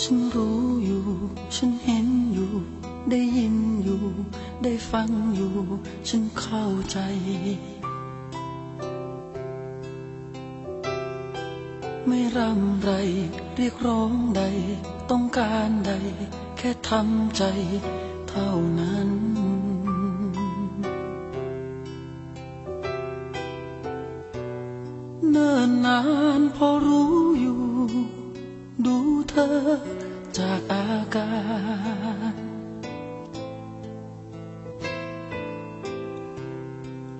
ฉันรู้อยู่ ฉันเห็นอยู่ ได้ยินอยู่ ได้ฟังอยู่ ฉันเข้าใจ ไม่ร่ำไร เรียกร้องใด ต้องการใด แค่ทำใจเท่านั้นเนิ่นนานพอรู้ เธอจากอาการ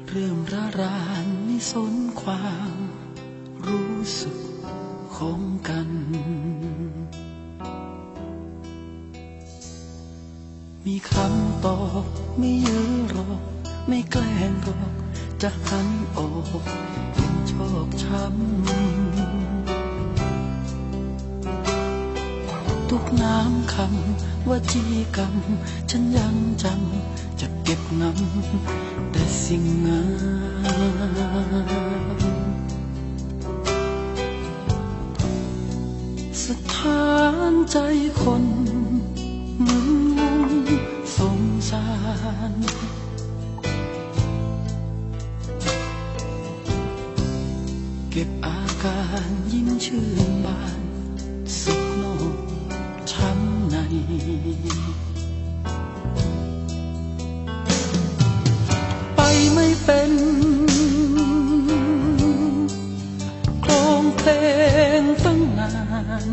เริ่มระรานไม่สนความรู้สึกของกัน มีคำตอบไม่เยอะหรอก ไม่แกล้งหรอก จะหันออกยังชอกช้ำ ทุกน้ำคำว่าจีกรรม ฉันยังจำจะเก็บงำแต่สิ่งงามสถานใจคนมึนงงสงสารเก็บอาการยิ้มชื่นบานสุขนอก ไปไม่เป็นโครงเพลงตั้งนาน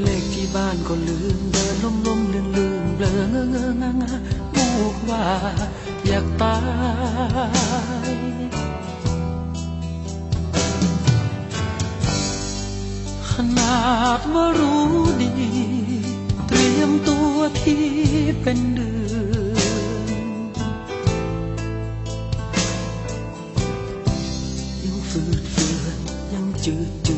เลขที่บ้านก็ลืมเดินล้มล้มลืมลืมเบลอเงอเงองางาพูดว่าอยากตายาดว่ารู้ดี เตรียมตัวที่เป็นเดือนยังฝืดเฟือนยังจืด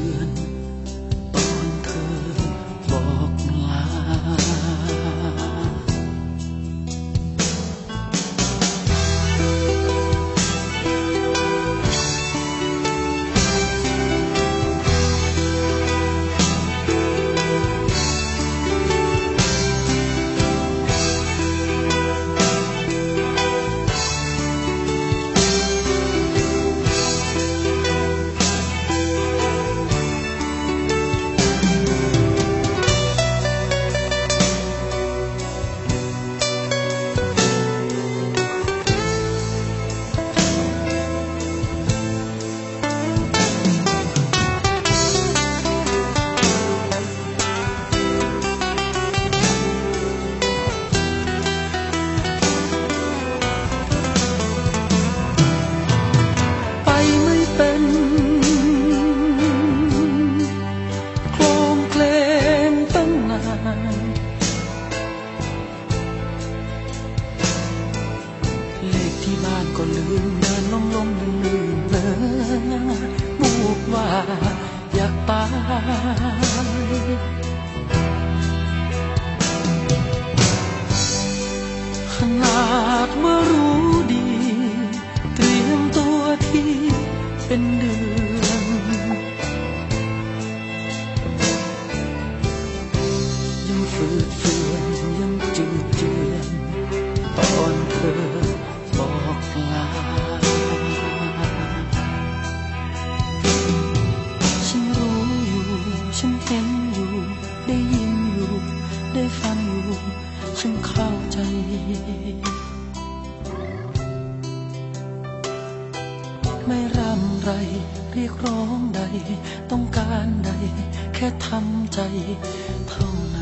อ ไม่ร่ำไรเรียกร้องใด ต้องการใด แค่ทำใจเท่านั้น